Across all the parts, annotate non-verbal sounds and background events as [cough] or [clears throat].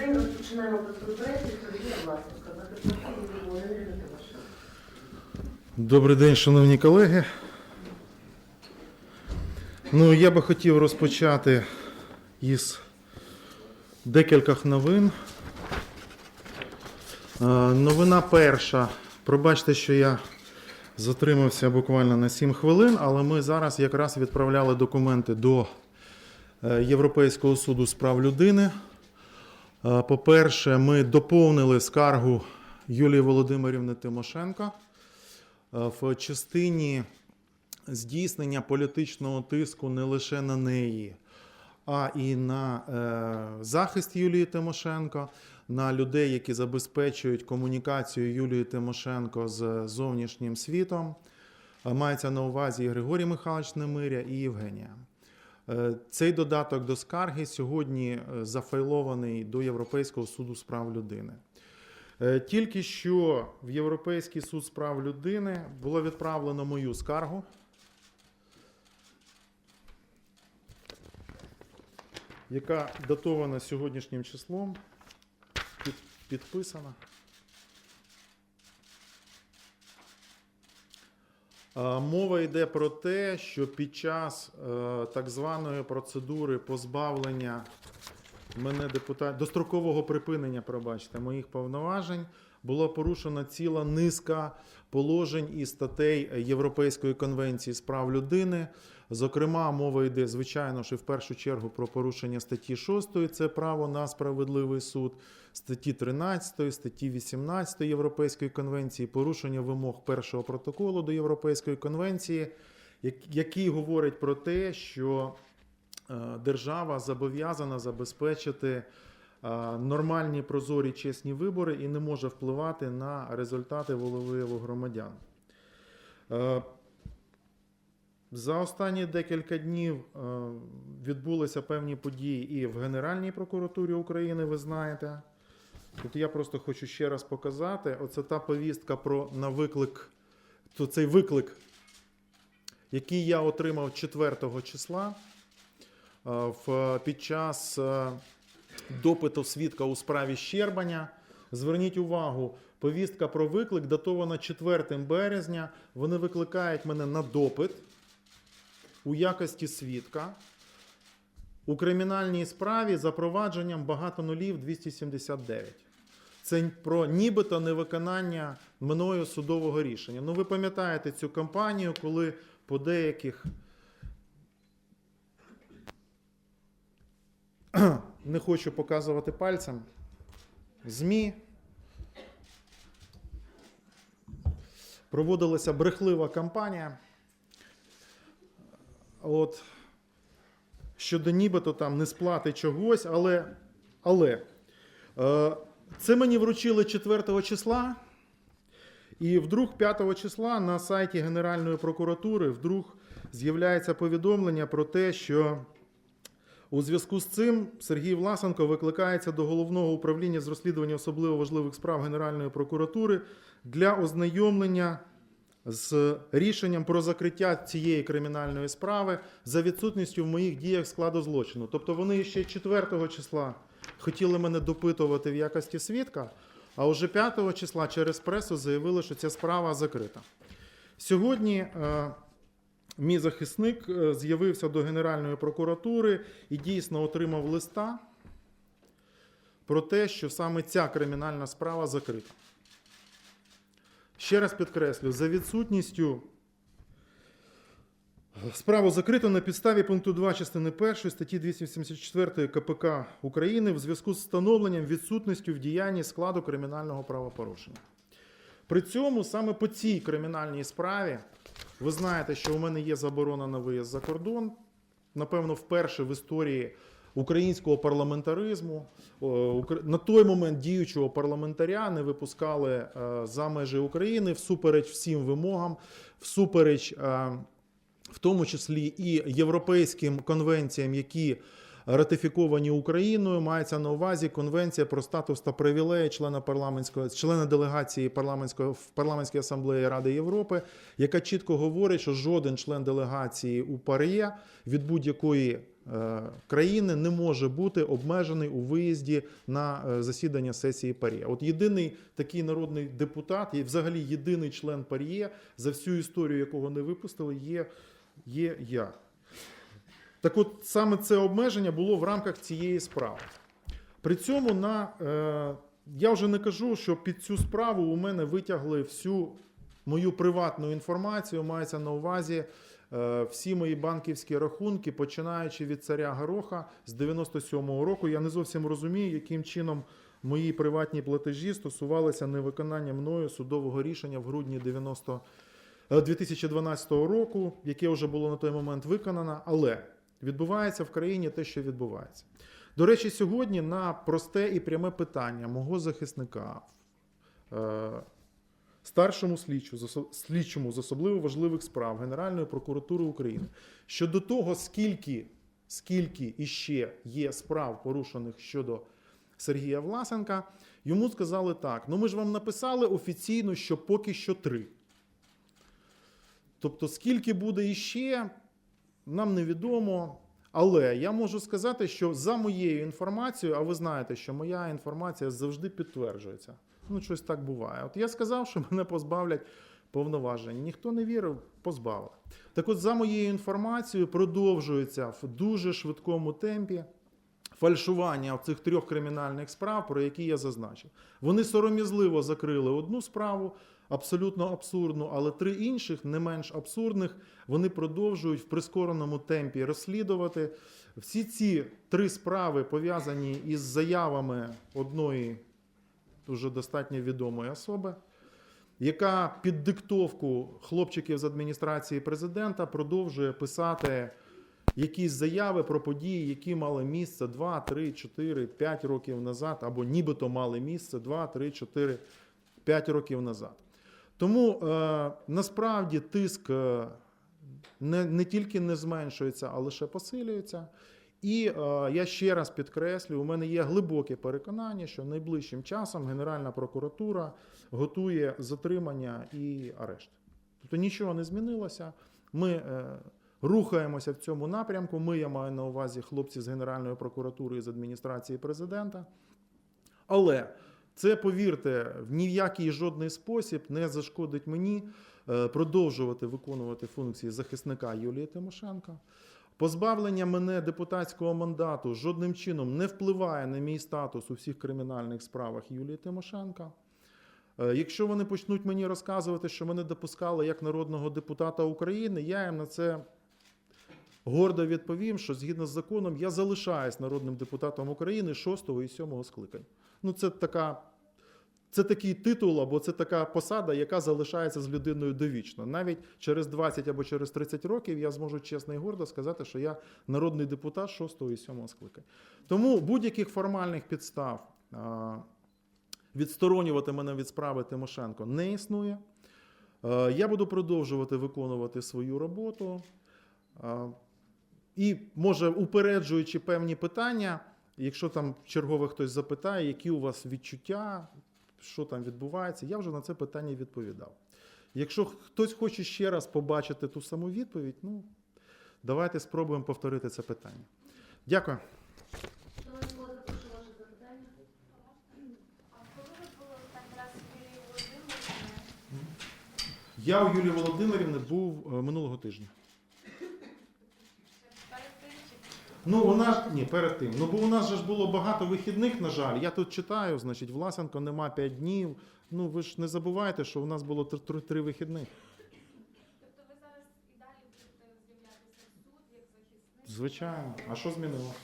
День розпочинаємо Власенка. На прес-конференції Добрий день, шановні колеги. Ну, я би хотів розпочати із декількох новин. Е, Новина перша. Пробачте, що я затримався буквально на 7 хвилин, але ми зараз якраз відправляли документи до е, Європейського суду з прав людини. Е, По-перше, ми доповнили скаргу Юлії Володимирівни Тимошенко е, в частині здійснення політичного тиску не лише на неї, а і на е, захист Юлії Тимошенко, на людей, які забезпечують комунікацію Юлії Тимошенко з зовнішнім світом. Мається на увазі і Григорій Михайлович Немиря і Євгенія. Е, Цей додаток до скарги сьогодні е, зафайлований до Європейського суду з прав людини. Е, Тільки що в Європейський суд з прав людини було відправлено мою скаргу. Яка датована сьогоднішнім числом, під, підписана. Мова йде про те, що під час е, так званої процедури позбавлення мене депутат дострокового припинення, пробачте, моїх повноважень була порушена ціла низка положень і статей Європейської конвенції з прав людини. Зокрема, мова йде, звичайно, що в першу чергу про порушення статті 6, це право на справедливий суд, статті 13, статті 18 Європейської конвенції, порушення вимог першого протоколу до Європейської конвенції, який говорить про те, що е, держава зобов'язана забезпечити е, нормальні прозорі чесні вибори і не може впливати на результати волевияву громадян. За останні декілька днів е, відбулися певні події і в Генеральній прокуратурі України, ви знаєте. Тут я просто хочу ще раз показати. Оце та повістка про на виклик, то цей виклик, який я отримав 4 числа е, в, під час е, допиту свідка у справі Щербаня. Зверніть увагу, повістка про виклик датована 4 березня. Вони викликають мене на допит у якості свідка у кримінальній справі за провадженням багато нулів 279. Це про нібито невиконання мною судового рішення. Ну, ви пам'ятаєте цю кампанію, коли по деяких [clears throat] не хочу показувати пальцем. ЗМІ проводилася брехлива кампанія. От, щодо нібито там несплати чогось, але, але е, це мені вручили 4 числа. І вдруг 5 числа на сайті Генеральної прокуратури вдруг з'являється повідомлення про те, що у зв'язку з цим Сергій Власенко викликається до головного управління з розслідування особливо важливих справ Генеральної прокуратури для ознайомлення з рішенням про закриття цієї кримінальної справи за відсутністю в моїх діях складу злочину. Тобто вони ще 4 числа хотіли мене допитувати в якості свідка, а вже 5 числа через пресу заявили, що ця справа закрита. Сьогодні е, мій захисник е, з'явився до Генеральної прокуратури і дійсно отримав листа про те, що саме ця кримінальна справа закрита. Ще раз підкреслю, за відсутністю справу закрито на підставі пункту 2 частини 1 статті 274 КПК України в зв'язку з встановленням відсутністю в діянні складу кримінального правопорушення. При цьому саме по цій кримінальній справі ви знаєте, що у мене є заборона на виїзд за кордон. Напевно, вперше в історії українського парламентаризму на той момент діючого парламентаря не випускали е, за межі України всупереч всім вимогам, всупереч е, в тому числі і європейським конвенціям, які ратифіковані Україною. Мається на увазі Конвенція про статус та привілеї члена парламентської члена делегації парламентської в парламентській асамблеї Ради Європи, яка чітко говорить, що жоден член делегації у ПАРЄ від будь-якої країни не може бути обмежений у виїзді на е, засідання сесії ПАРЄ. От єдиний такий народний депутат, і взагалі єдиний член ПАРЄ, за всю історію якого не випустили, є, є я. Так от саме це обмеження було в рамках цієї справи. При цьому на, е, я вже не кажу, що під цю справу у мене витягли всю мою приватну інформацію, мається на увазі е, всі мої банківські рахунки, починаючи від царя Гороха з 97-го року. Я не зовсім розумію, яким чином мої приватні платежі стосувалися невиконання мною судового рішення в грудні 90 е, 2012 року, яке вже було на той момент виконано, але відбувається в країні те, що відбувається. До речі, сьогодні на просте і пряме питання мого захисника, е, старшому слідчу, слідчому з особливо важливих справ Генеральної прокуратури України щодо того, скільки, скільки іще є справ, порушених щодо Сергія Власенка, йому сказали так: ну ми ж вам написали офіційно, що поки що три. Тобто, скільки буде іще, нам невідомо. Але я можу сказати, що за моєю інформацією, а ви знаєте, що моя інформація завжди підтверджується. Ну, щось так буває. От я сказав, що [laughs] мене позбавлять повноважень. Ніхто не вірив, позбавили. Так от, за моєю інформацією, продовжується в дуже швидкому темпі фальшування цих трьох кримінальних справ, про які я зазначив. Вони сором'язливо закрили одну справу, абсолютно абсурдну, але три інших, не менш абсурдних, вони продовжують в прискореному темпі розслідувати. Всі ці три справи пов'язані із заявами одної дуже достатньо відомої особи, яка під диктовку хлопчиків з адміністрації президента продовжує писати якісь заяви про події, які мали місце 2, 3, 4, 5 років назад, або нібито мали місце 2, 3, 4, 5 років назад. Тому е, насправді тиск е, не, не тільки не зменшується, а лише посилюється. І е, я ще раз підкреслюю, у мене є глибоке переконання, що найближчим часом Генеральна прокуратура готує затримання і арешт. Тобто нічого не змінилося. Ми е, рухаємося в цьому напрямку. Ми, я маю на увазі хлопці з Генеральної прокуратури і з адміністрації президента. Але це, повірте, в ні в який жодний спосіб не зашкодить мені е, продовжувати виконувати функції захисника Юлії Тимошенко. Позбавлення мене депутатського мандату жодним чином не впливає на мій статус у всіх кримінальних справах Юлії Тимошенко. Е, Якщо вони почнуть мені розказувати, що мене допускали як народного депутата України, я їм на це гордо відповім, що згідно з законом я залишаюсь народним депутатом України 6 і 7 скликань. Ну, це така. Це такий титул або це така посада, яка залишається з людиною довічно. Навіть через 20 або через 30 років я зможу чесно і гордо сказати, що я народний депутат 6 і 7 скликань. Тому будь-яких формальних підстав відсторонювати мене від справи Тимошенко не існує. Я буду продовжувати виконувати свою роботу. І, може, упереджуючи певні питання, якщо там чергове хтось запитає, які у вас відчуття, що там відбувається, я вже на це питання відповідав. Якщо хтось хоче ще раз побачити ту саму відповідь, ну давайте спробуємо повторити це питання. Дякую. Я у Юлії Володимирівни був е, минулого тижня. Ще перед тим чи Ну, вона ж ні, перед тим. Ну, бо у нас же ж було багато вихідних, на жаль. Я тут читаю, значить, Власенко нема 5 днів. Ну, ви ж не забувайте, що у нас було три, три, три вихідних. тобто ви зараз і далі будете з'являтися в суд як захисник? Звичайно. А що змінилося?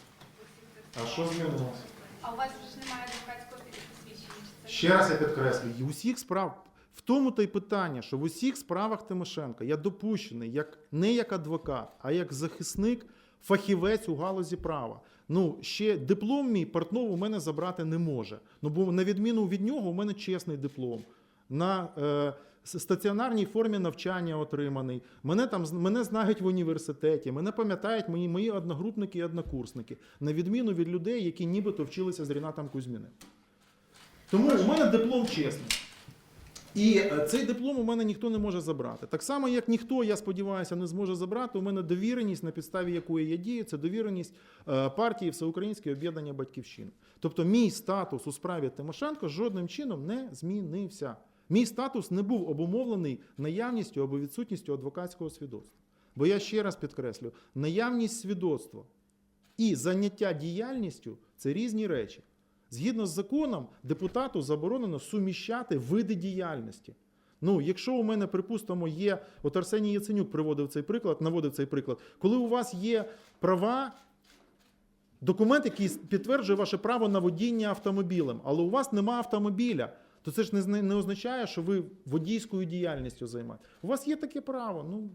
А що змінилося? А у вас ж немає адвокатського посвідчення? Чи Ще раз я підкреслюю, і усіх справ. В тому то й питання, що в усіх справах Тимошенка я допущений як не як адвокат, а як захисник, фахівець у галузі права. Ну, ще диплом мій портнов у мене забрати не може. Ну, бо на відміну від нього, у мене чесний диплом. На е, стаціонарній формі навчання отриманий. Мене там мене знають в університеті, мене пам'ятають мої, мої одногрупники і однокурсники, на відміну від людей, які нібито вчилися з Рінатом Кузьміним. Тому у мене диплом чесний. І е, цей диплом у мене ніхто не може забрати. Так само, як ніхто, я сподіваюся, не зможе забрати. У мене довіреність, на підставі якої я дію, це довіреність е, партії Всеукраїнське об'єднання Батьківщини. Тобто, мій статус у справі Тимошенко жодним чином не змінився. Мій статус не був обумовлений наявністю або відсутністю адвокатського свідоцтва. Бо я ще раз підкреслю: наявність свідоцтва і заняття діяльністю це різні речі. Згідно з законом, депутату заборонено суміщати види діяльності. Ну, якщо у мене, припустимо, є, от Арсеній Яценюк приводив цей приклад, наводив цей приклад, коли у вас є права, документ, який підтверджує ваше право на водіння автомобілем, але у вас нема автомобіля, то це ж не, не означає, що ви водійською діяльністю займаєтесь. У вас є таке право. Ну,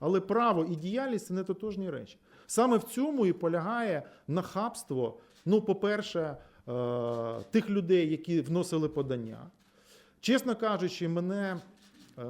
але право і діяльність це не тотожні речі. Саме в цьому і полягає нахабство. Ну, по-перше, тих людей, які вносили подання. Чесно кажучи, мене е,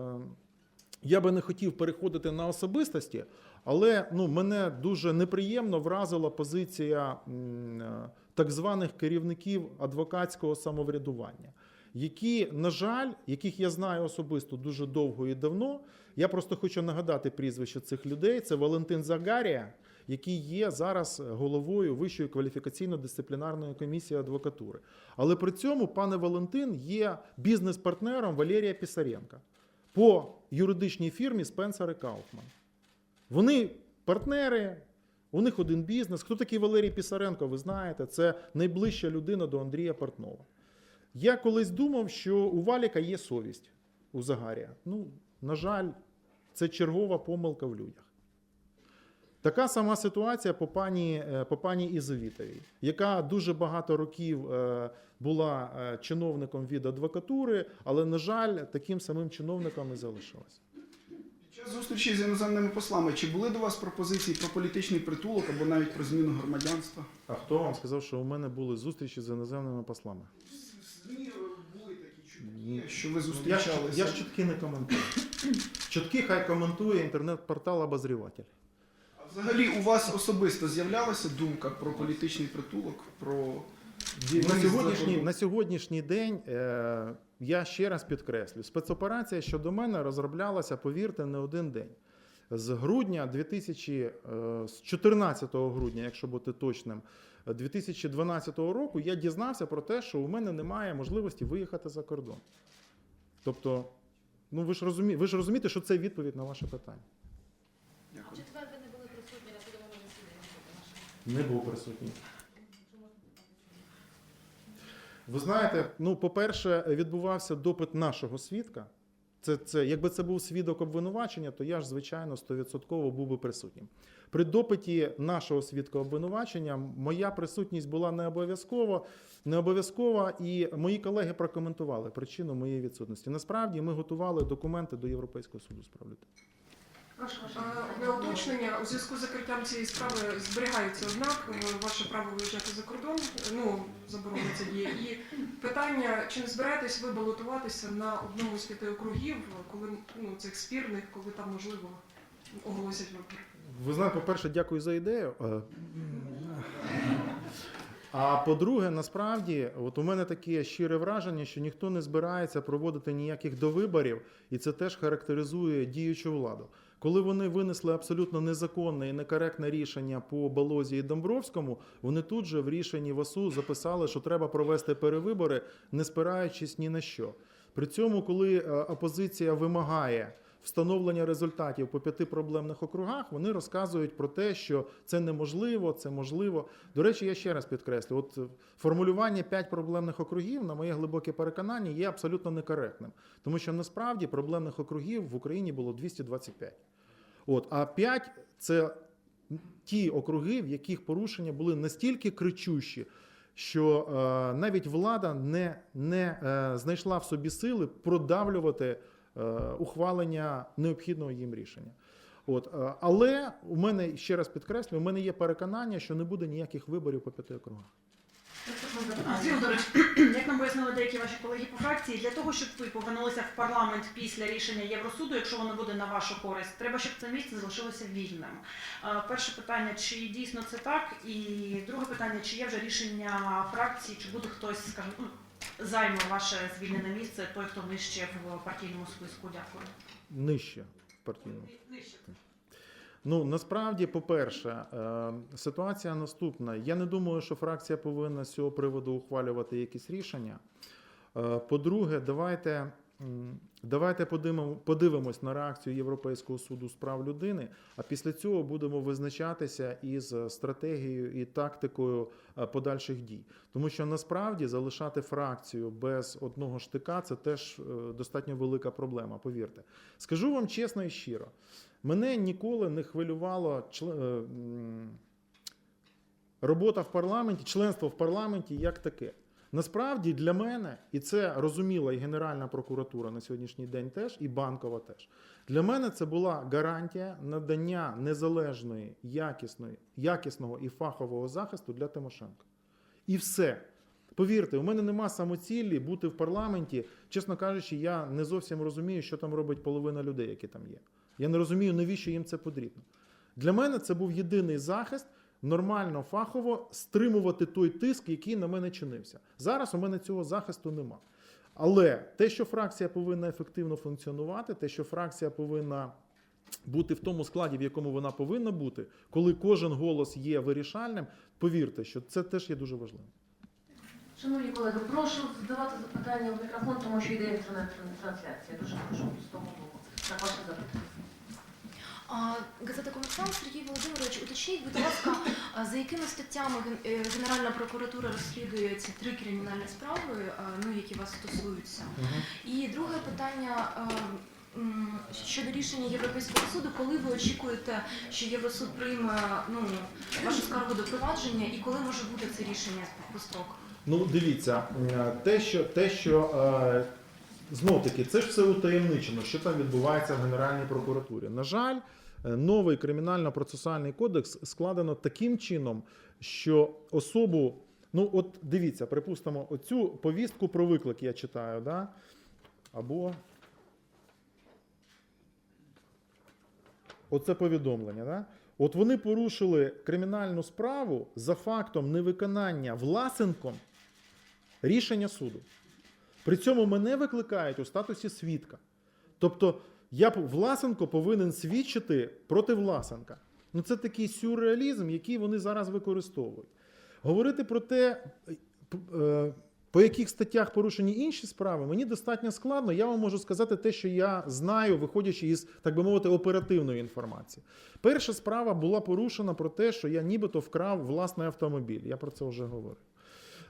я би не хотів переходити на особистості, але ну, мене дуже неприємно вразила позиція е, так званих керівників адвокатського самоврядування, які, на жаль, яких я знаю особисто дуже довго і давно. Я просто хочу нагадати прізвище цих людей. Це Валентин Загарія, який є зараз головою Вищої кваліфікаційно-дисциплінарної комісії адвокатури. Але при цьому пане Валентин є бізнес-партнером Валерія Пісаренка по юридичній фірмі Спенсер і Кауфман. Вони партнери, у них один бізнес. Хто такий Валерій Пісаренко, ви знаєте, це найближча людина до Андрія Портнова. Я колись думав, що у Валіка є совість у Загарія. Ну, на жаль, це чергова помилка в людях. Така сама ситуація по пані, е, по пані Ізовітовій, яка дуже багато років е, була е, чиновником від адвокатури, але, на жаль, таким самим чиновником і залишилась. Під час зустрічі з іноземними послами, чи були до вас пропозиції про політичний притулок або навіть про зміну громадянства? А хто вам сказав, що у мене були зустрічі з іноземними послами? ЗМІ були такі чутки, що ви зустрічалися. я ж чутки не коментую. Чутки хай коментує інтернет-портал обозріватель. Взагалі у вас особисто з'являлася думка про політичний притулок, про На сьогоднішній, на сьогоднішній день е, я ще раз підкреслю: спецоперація щодо мене розроблялася, повірте, не один день. З грудня 2000, е, з 14 грудня, якщо бути точним, 2012 року я дізнався про те, що у мене немає можливості виїхати за кордон. Тобто, ну ви ж розумі, ви ж розумієте, що це відповідь на ваше питання. Дякую. четвер ви не були присутні на судовому засіданні. Не був присутній. Ви знаєте, ну, по-перше, відбувався допит нашого свідка. Це, це, якби це був свідок обвинувачення, то я ж, звичайно, 100% був би присутнім. При допиті нашого свідка обвинувачення моя присутність була не обов'язково, не обов'язкова, і мої колеги прокоментували причину моєї відсутності. Насправді ми готували документи до Європейського суду з людини. Прошу Одне уточнення. У зв'язку з закриттям цієї справи зберігається однак е, ваше право виїжджати за кордон. Ну, заборона це є. І питання, чи не збираєтесь ви балотуватися на одному з п'яти округів, коли ну, цих спірних, коли там можливо оголосять вибори? Ви знаєте, по-перше, дякую за ідею. Е, А по-друге, насправді, от у мене таке щире враження, що ніхто не збирається проводити ніяких довиборів, і це теж характеризує діючу владу. Коли вони винесли абсолютно незаконне і некоректне рішення по Балозі і Домбровському, вони тут же в рішенні ВАСУ записали, що треба провести перевибори, не спираючись ні на що. При цьому, коли е, опозиція вимагає встановлення результатів по п'яти проблемних округах, вони розказують про те, що це неможливо, це можливо. До речі, я ще раз підкреслю: от формулювання п'ять проблемних округів, на моє глибоке переконання, є абсолютно некоректним, тому що насправді проблемних округів в Україні було 225. От, а 5 – це ті округи, в яких порушення були настільки кричущі, що е, навіть влада не, не е, знайшла в собі сили продавлювати ухвалення необхідного їм рішення. От, е, але у мене ще раз підкреслюю, у мене є переконання, що не буде ніяких виборів по п'яти округах. Як нам пояснили деякі ваші колеги по фракції, для того, щоб ви повернулися в парламент після рішення Євросуду, якщо воно буде на вашу користь, треба, щоб це місце залишилося вільним. Е, Перше питання, чи дійсно це так? І друге питання, чи є вже рішення фракції, чи буде хтось, скажімо, ну, займе ваше звільнене місце той, хто нижче в партійному списку? Дякую. Нижче в партійному. Нижче. Ну насправді, по-перше, е, ситуація наступна. Я не думаю, що фракція повинна з цього приводу ухвалювати якісь рішення. Е, По-друге, давайте, давайте подивимо, подивимось на реакцію Європейського суду з прав людини, а після цього будемо визначатися із стратегією і тактикою е, подальших дій. Тому що насправді залишати фракцію без одного штика це теж е, достатньо велика проблема. Повірте, скажу вам чесно і щиро. Мене ніколи не хвилювало е, робота в парламенті, членство в парламенті як таке. Насправді для мене, і це розуміла і Генеральна прокуратура на сьогоднішній день теж, і банкова теж. Для мене це була гарантія надання незалежної, якісної, якісного і фахового захисту для Тимошенко. І все. Повірте, у мене нема самоцілі бути в парламенті. Чесно кажучи, я не зовсім розумію, що там робить половина людей, які там є. Я не розумію, навіщо їм це потрібно. Для мене це був єдиний захист нормально, фахово стримувати той тиск, який на мене чинився. Зараз у мене цього захисту нема. Але те, що фракція повинна ефективно функціонувати, те, що фракція повинна бути в тому складі, в якому вона повинна бути, коли кожен голос є вирішальним, повірте, що це теж є дуже важливим. Шановні колеги, прошу задавати запитання в мікрофон, тому що йде інтернет-трансляція. Дуже прошу з того боку. Так, ваше запитання. Газета Комерсант Сергій Володимирович, уточніть, будь ласка, за якими статтями е, Генеральна прокуратура розслідує ці три кримінальні справи, ну які вас стосуються? І друге питання. Щодо рішення Європейського суду, коли ви очікуєте, що Євросуд прийме ну, вашу скаргу до провадження, і коли може бути це рішення по строках? Ну, дивіться, е, те, що, те, що е, знов таки, це ж все утаємничено, що там відбувається в Генеральній прокуратурі. На жаль, новий кримінально-процесуальний кодекс складено таким чином, що особу, ну от дивіться, припустимо, оцю повістку про виклик я читаю, да? або оце повідомлення. Да? От вони порушили кримінальну справу за фактом невиконання власенком рішення суду. При цьому мене викликають у статусі свідка. Тобто я Власенко повинен свідчити проти Власенка. Ну це такий сюрреалізм, який вони зараз використовують. Говорити про те, е, е, по яких статтях порушені інші справи, мені достатньо складно. Я вам можу сказати те, що я знаю, виходячи із, так би мовити, оперативної інформації. Перша справа була порушена про те, що я нібито вкрав власний автомобіль. Я про це вже говорив.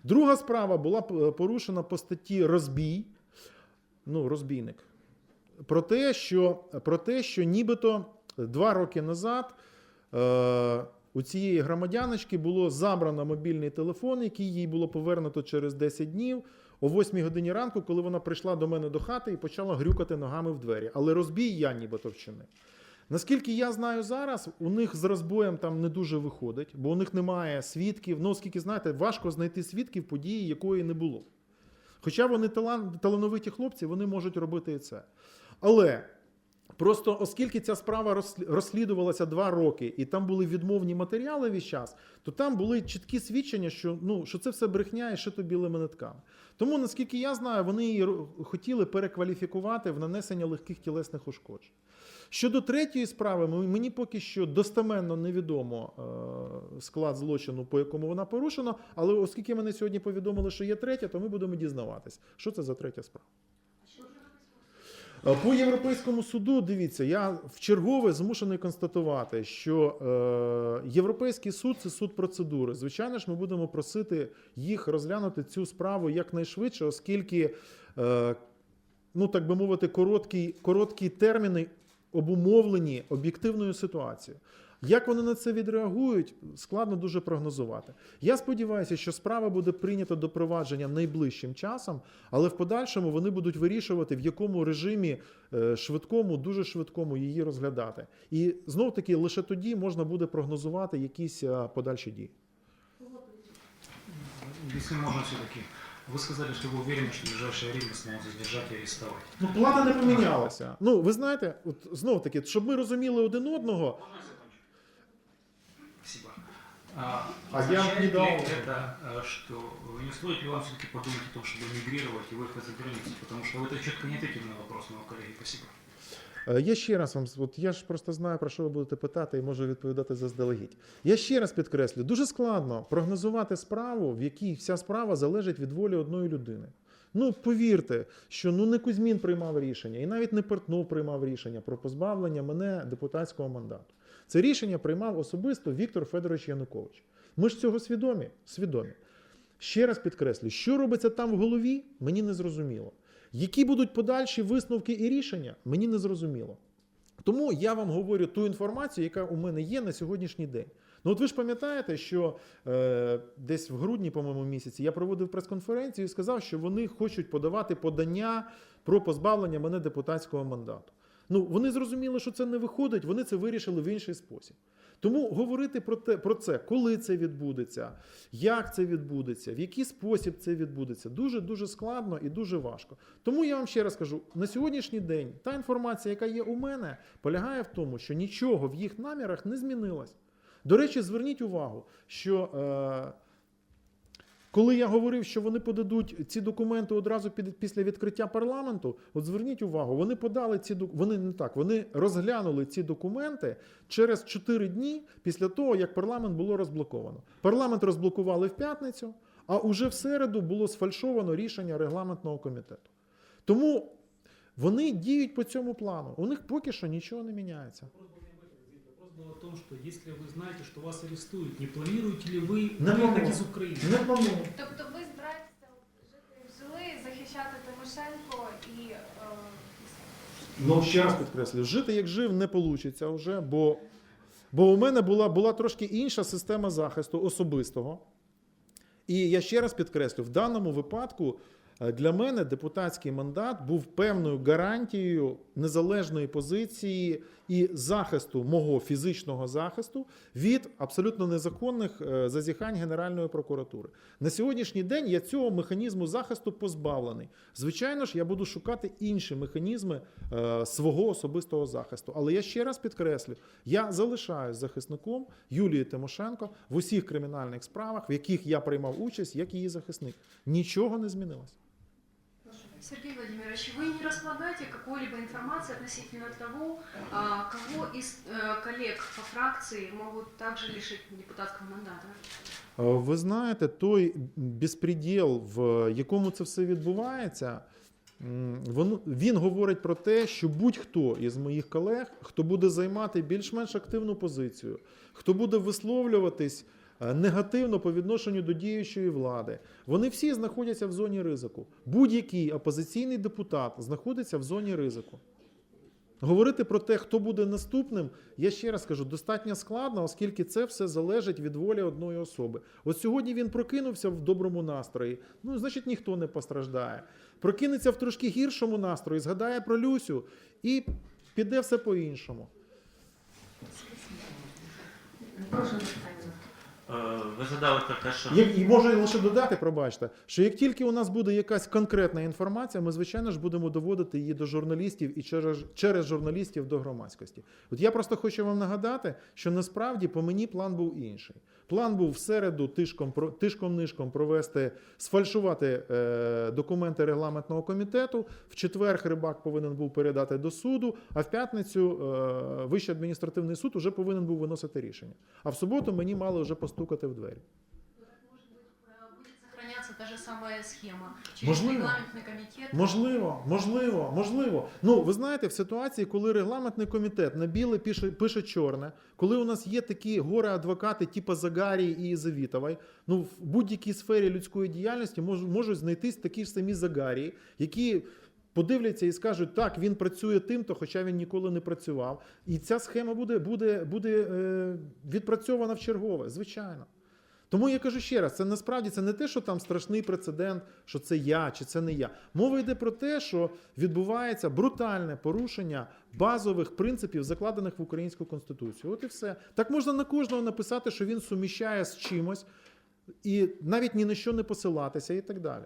Друга справа була е, порушена по статті розбій, ну, розбійник. Про те, що, про те, що нібито два роки назад е, у цієї громадяночки було забрано мобільний телефон, який їй було повернуто через 10 днів о 8 годині ранку, коли вона прийшла до мене до хати і почала грюкати ногами в двері. Але розбій я нібито вчинив. Наскільки я знаю зараз, у них з розбоєм там не дуже виходить, бо у них немає свідків. Ну, оскільки, знаєте, важко знайти свідків події, якої не було. Хоча вони талан- талановиті хлопці, вони можуть робити і це. Але просто оскільки ця справа розслідувалася два роки, і там були відмовні матеріали весь час, то там були чіткі свідчення, що, ну, що це все брехня і шито білими нитками. Тому, наскільки я знаю, вони її хотіли перекваліфікувати в нанесення легких тілесних ушкоджень. Щодо третьої справи, мені поки що достеменно невідомо е, склад злочину, по якому вона порушена, але оскільки мене сьогодні повідомили, що є третя, то ми будемо дізнаватись, що це за третя справа. Е, По Європейському суду, дивіться, я в чергове змушений констатувати, що е, Європейський суд це суд процедури. Звичайно ж, ми будемо просити їх розглянути цю справу якнайшвидше, оскільки, е, ну так би мовити, короткі, короткі терміни обумовлені об'єктивною ситуацією. Як вони на це відреагують, складно дуже прогнозувати. Я сподіваюся, що справа буде прийнята до провадження найближчим часом, але в подальшому вони будуть вирішувати, в якому режимі е, швидкому, дуже швидкому її розглядати. І знов таки лише тоді можна буде прогнозувати якісь е, подальші дії. Если можно все-таки. Вы сказали, что вы уверены, что в ближайшее время смогут задержать и арестовать. Ну, плата не помінялася. Ну, ви знаєте, от знов таки, щоб ми розуміли один одного, Можно я закончу? Спасибо. А, А я означает не ли дал. это, а, что не стоит ли вам все-таки подумать о том, чтобы мигрировать и выехать за границу? Потому что вы это четко не ответили на вопрос моего коллеги. Спасибо. Е, Я ще раз вам, от я ж просто знаю, про що ви будете питати і можу відповідати заздалегідь. Я ще раз підкреслю, дуже складно прогнозувати справу, в якій вся справа залежить від волі одної людини. Ну, повірте, що ну не Кузьмін приймав рішення, і навіть не Портнов приймав рішення про позбавлення мене депутатського мандату. Це рішення приймав особисто Віктор Федорович Янукович. Ми ж цього свідомі? Свідомі. Ще раз підкреслю, що робиться там в голові, мені не зрозуміло. Які будуть подальші висновки і рішення, мені не зрозуміло. Тому я вам говорю ту інформацію, яка у мене є на сьогоднішній день. Ну, от ви ж пам'ятаєте, що е, десь в грудні, по-моєму, місяці я проводив прес-конференцію і сказав, що вони хочуть подавати подання про позбавлення мене депутатського мандату. Ну, вони зрозуміли, що це не виходить, вони це вирішили в інший спосіб. Тому говорити про те, про це, коли це відбудеться, як це відбудеться, в який спосіб це відбудеться, дуже дуже складно і дуже важко. Тому я вам ще раз кажу: на сьогоднішній день та інформація, яка є у мене, полягає в тому, що нічого в їх намірах не змінилось. До речі, зверніть увагу, що е, коли я говорив, що вони подадуть ці документи одразу під, після відкриття парламенту, от зверніть увагу, вони подали ці вони не так, вони розглянули ці документи через 4 дні після того, як парламент було розблоковано. Парламент розблокували в п'ятницю, а уже в середу було сфальшовано рішення регламентного комітету. Тому вони діють по цьому плану. У них поки що нічого не міняється Вопрос был о том, что если вы знаете, что вас арестуют, не планируете ли вы Не выехать планую. из Украины? Не планую. Тобто ви збираєтеся жити в жили, захищати Тимошенко і е, Ну, ще раз підкреслю, жити як жив не вийде вже, бо, бо у мене була, була трошки інша система захисту особистого. І я ще раз підкреслю, в даному випадку е, для мене депутатський мандат був певною гарантією незалежної позиції і захисту мого фізичного захисту від абсолютно незаконних е, зазіхань Генеральної прокуратури. На сьогоднішній день я цього механізму захисту позбавлений. Звичайно ж, я буду шукати інші механізми е, свого особистого захисту. Але я ще раз підкреслю: я залишаюсь захисником Юлії Тимошенко в усіх кримінальних справах, в яких я приймав участь як її захисник. Нічого не змінилось. Сергей Владимирович, вы не располагаете какой-либо информации относительно того, кого из э, коллег по фракции могут также лишить депутатского мандата? Е, Ви знаєте, той безпреділ, в якому це все відбувається, він говорить про те, що будь-хто із моїх колег, хто буде займати більш-менш активну позицію, хто буде висловлюватись негативно по відношенню до діючої влади, вони всі знаходяться в зоні ризику. Будь-який опозиційний депутат знаходиться в зоні ризику. Говорити про те, хто буде наступним, я ще раз кажу, достатньо складно, оскільки це все залежить від волі одної особи. От сьогодні він прокинувся в доброму настрої, ну значить ніхто не постраждає. Прокинеться в трошки гіршому настрої, згадає про Люсю і піде все по-іншому. Прошу. Е, Ви задали про те, що і можу лише додати, пробачте, що як тільки у нас буде якась конкретна інформація, ми звичайно ж будемо доводити її до журналістів і через, через журналістів до громадськості. От я просто хочу вам нагадати, що насправді по мені план був інший. План був в середу тишком тишком-нишком провести, сфальшувати е, документи регламентного комітету. В четвер Рибак повинен був передати до суду, а в п'ятницю е, Вищий адміністративний суд уже повинен був виносити рішення. А в суботу мені мали вже постукати в двері. Та же самая схема через Можливо. регламентный комитет? Можливо, можливо, можливо. Ну, ви знаєте, в ситуації, коли регламентний комітет на біле пише, пише чорне, коли у нас є такі горе адвокати, типу Загарії і Завітової, ну в будь-якій сфері людської діяльності мож, можуть знайтись такі ж самі Загарії, які. Подивляться і скажуть, так, він працює тим-то, хоча він ніколи не працював. І ця схема буде, буде, буде е, відпрацьована в чергове, звичайно. Тому я кажу ще раз: це насправді це не те, що там страшний прецедент, що це я чи це не я. Мова йде про те, що відбувається брутальне порушення базових принципів, закладених в українську конституцію. От і все. Так можна на кожного написати, що він суміщає з чимось, і навіть ні на що не посилатися, і так далі.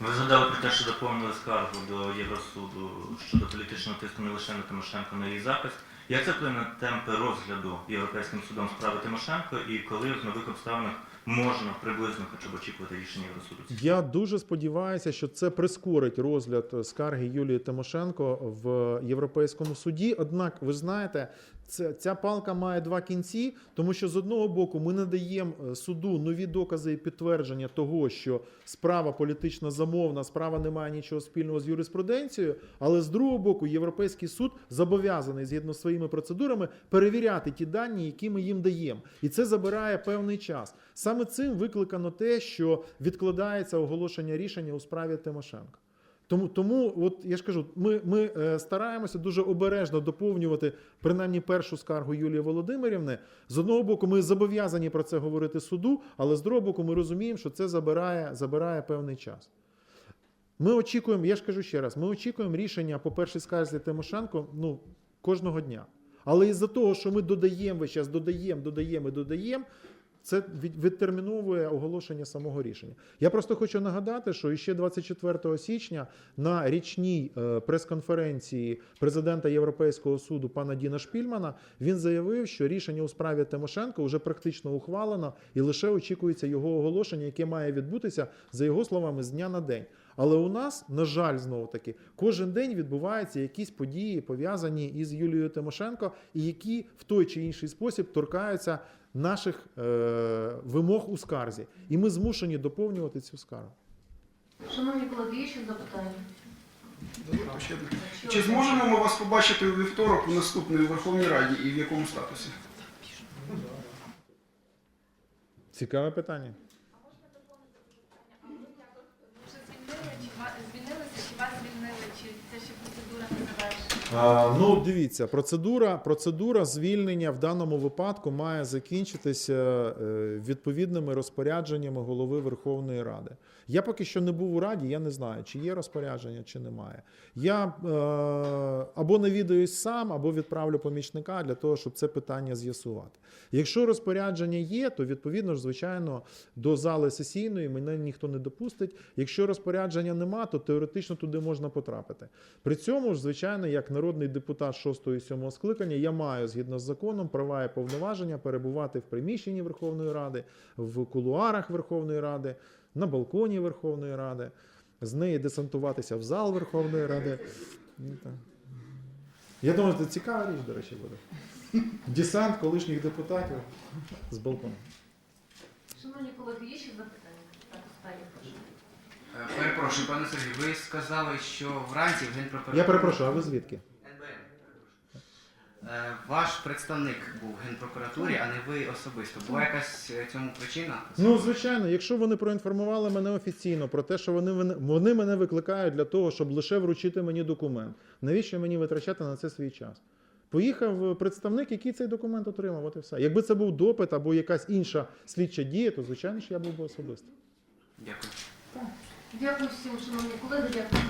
ви задали про те, що доповнили скаргу до Євросуду щодо політичного тиску не лише на Тимошенко, на її захист. Як це вплине темпи розгляду Європейським судом справи Тимошенко і коли в нових обставинах можна приблизно хоча б очікувати рішення Євросуду? Я дуже сподіваюся, що це прискорить розгляд скарги Юлії Тимошенко в Європейському суді. Однак, ви знаєте, це, ця палка має два кінці, тому що з одного боку ми надаємо е, суду нові докази і підтвердження того, що справа політично замовна, справа не має нічого спільного з юриспруденцією. Але з другого боку, Європейський суд зобов'язаний згідно з своїми процедурами перевіряти ті дані, які ми їм даємо, і це забирає певний час. Саме цим викликано те, що відкладається оголошення рішення у справі Тимошенко. Тому, тому от я ж кажу, ми, ми е, стараємося дуже обережно доповнювати принаймні першу скаргу Юлії Володимирівни. З одного боку, ми зобов'язані про це говорити суду, але з другого боку, ми розуміємо, що це забирає, забирає певний час. Ми очікуємо, я ж кажу ще раз, ми очікуємо рішення по першій скарзі Тимошенко ну, кожного дня. Але із-за того, що ми додаємо весь час, додаємо, додаємо додаємо, це відтерміновує оголошення самого рішення. Я просто хочу нагадати, що ще 24 січня на річній е, прес-конференції президента Європейського суду пана Діна Шпільмана він заявив, що рішення у справі Тимошенко вже практично ухвалено і лише очікується його оголошення, яке має відбутися за його словами з дня на день. Але у нас, на жаль, знову таки, кожен день відбуваються якісь події, пов'язані із Юлією Тимошенко, і які в той чи інший спосіб торкаються наших е, вимог у скарзі. І ми змушені доповнювати цю скаргу. Шановні колеги, є ще запитання? Чи зможемо ми вас побачити у вівторок у наступній Верховній Раді і в якому статусі? Цікаве питання. Вже звільнили, чи ва- звільнилися, чи вас звільнили, чи це ще процедура? А, ну, дивіться, процедура, процедура звільнення в даному випадку має закінчитися е, відповідними розпорядженнями голови Верховної Ради. Я поки що не був у раді, я не знаю, чи є розпорядження, чи немає. Я е, або навідаюсь сам, або відправлю помічника для того, щоб це питання з'ясувати. Якщо розпорядження є, то відповідно ж, звичайно, до зали сесійної мене ніхто не допустить. Якщо розпорядження нема, то теоретично туди можна потрапити. При цьому ж, звичайно, як народний депутат 6 і 7 скликання, я маю згідно з законом права і повноваження перебувати в приміщенні Верховної Ради, в кулуарах Верховної Ради, на балконі Верховної Ради, з неї десантуватися в зал Верховної Ради. Ну. Я думаю, це цікава річ, до речі, буде. Десант колишніх депутатів з балкону. Шановні колеги, є ще запитання? Так, останнє прошу. Е, Перепрошую, пане Сергію, ви сказали, що вранці в Генпрокуратурі... Я перепрошую, а ви звідки? Е, ваш представник був в генпрокуратурі, а не ви особисто. Була якась е, цьому причина? Ну звичайно, якщо вони проінформували мене офіційно про те, що вони вони мене викликають для того, щоб лише вручити мені документ. Навіщо мені витрачати на це свій час? Поїхав е, представник, який цей документ отримав. От і все. Якби це був допит або якась інша слідча дія, то звичайно що я був би особисто. Дякую. Так. Дякую всім, шановні колеги. Дякую.